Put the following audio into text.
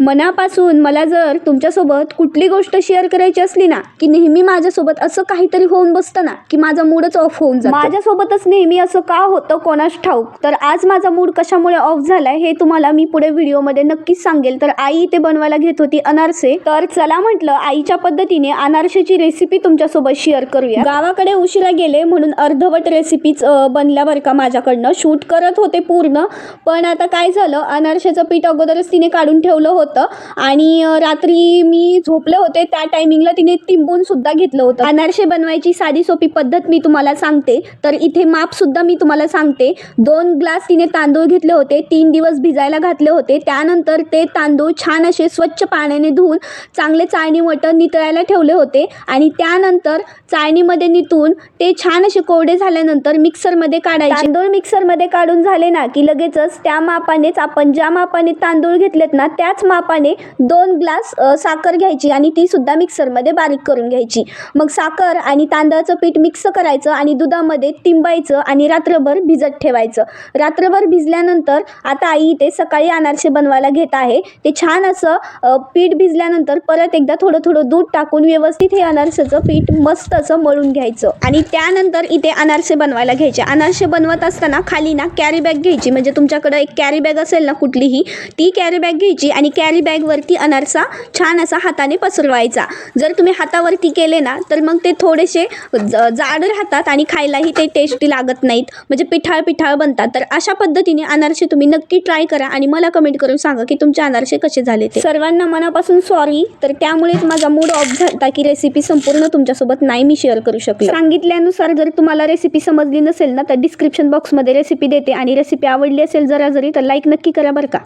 मनापासून मला जर तुमच्यासोबत कुठली गोष्ट शेअर करायची असली ना की नेहमी माझ्यासोबत असं काहीतरी होऊन बसतं ना की माझा मूडच ऑफ होऊन जातो. माझ्यासोबतच नेहमी असं का होतं कोणास ठाऊक? तर आज माझा मूड कशामुळे ऑफ झालाय हे तुम्हाला मी पुढे व्हिडिओमध्ये नक्कीच सांगेल. तर आई ते बनवायला घेत होती अनारसे. तर चला म्हटलं आईच्या पद्धतीने अनारसेची रेसिपी तुमच्यासोबत शेअर करूया. गावाकडे उशिरा गेले म्हणून अर्धवट रेसिपीच बनल्या बरं का माझ्याकडनं. शूट करत होते पूर्ण. पण आता काय झालं अनारशेचं पीठ अगोदरच तिने काढून ठेवलं होतं. आणि रात्री मी झोपले होते त्या टायमिंगला तिने तिंबून सुद्धा घेतलं होतं. अनारसे बनवायची साधी सोपी पद्धत मी तुम्हाला सांगते. तर इथे माप सुद्धा मी तुम्हाला सांगते. दोन ग्लास तिने तांदूळ घेतले होते तीन दिवस भिजायला घातले होते. त्यानंतर ते तांदूळ छान असे स्वच्छ पाण्याने धुवून चांगले चाळणी वटं नितळायला ठेवले होते. आणि त्यानंतर चाळणीमध्ये नितून ते छान असे कोरडे झाल्यानंतर मिक्सरमध्ये काढायचे. तांदूळ मिक्सरमध्ये काढून झाले ना की लगेचच त्या मापानेच आपण ज्या मापाने तांदूळ घेतलेत ना त्याच माप मापाने दोन ग्लास साखर घ्यायची आणि ती सुद्धा मिक्सरमध्ये बारीक करून घ्यायची. मग साखर आणि तांदळाचं पीठ मिक्स करायचं आणि दुधामध्ये तिंबायचं आणि रात्रभर भिजत ठेवायचं. रात्रभर भिजल्यानंतर आता आई इथे सकाळी अनारसे बनवायला घेत आहे. ते छान असं पीठ भिजल्यानंतर परत एकदा थोडं थोडं दूध टाकून व्यवस्थित हे अनारसेचं पीठ मस्त असं मळून घ्यायचं. आणि त्यानंतर इथे अनारसे बनवायला घ्यायचे. अनारसे बनवत असताना खाली ना कॅरी बॅग घ्यायची. म्हणजे तुमच्याकडं एक कॅरी बॅग असेल ना कुठलीही ती कॅरी बॅग घ्यायची आणि कॅरी बॅगवरती अनारसा छान असा हाताने पसरवायचा. जर तुम्ही हातावरती केले ना तर मग ते थोडेसे जाड राहतात आणि खायलाही ते टेस्टी लागत नाहीत. म्हणजे पिठाळ पिठाळ बनतात. तर अशा पद्धतीने अनारसे तुम्ही नक्की ट्राय करा आणि मला कमेंट करून सांगा की तुमचे अनारसे कसे झाले ते. सर्वांना मनापासून सॉरी तर त्यामुळेच माझा मूड ऑफ झाला की रेसिपी संपूर्ण तुमच्यासोबत नाही मी शेअर करू शकले. सांगितल्यानुसार जर तुम्हाला रेसिपी समजली नसेल ना तर डिस्क्रिप्शन बॉक्समध्ये रेसिपी देते आणि रेसिपी आवडली असेल जरा जरी तर लाईक नक्की करा बरं का.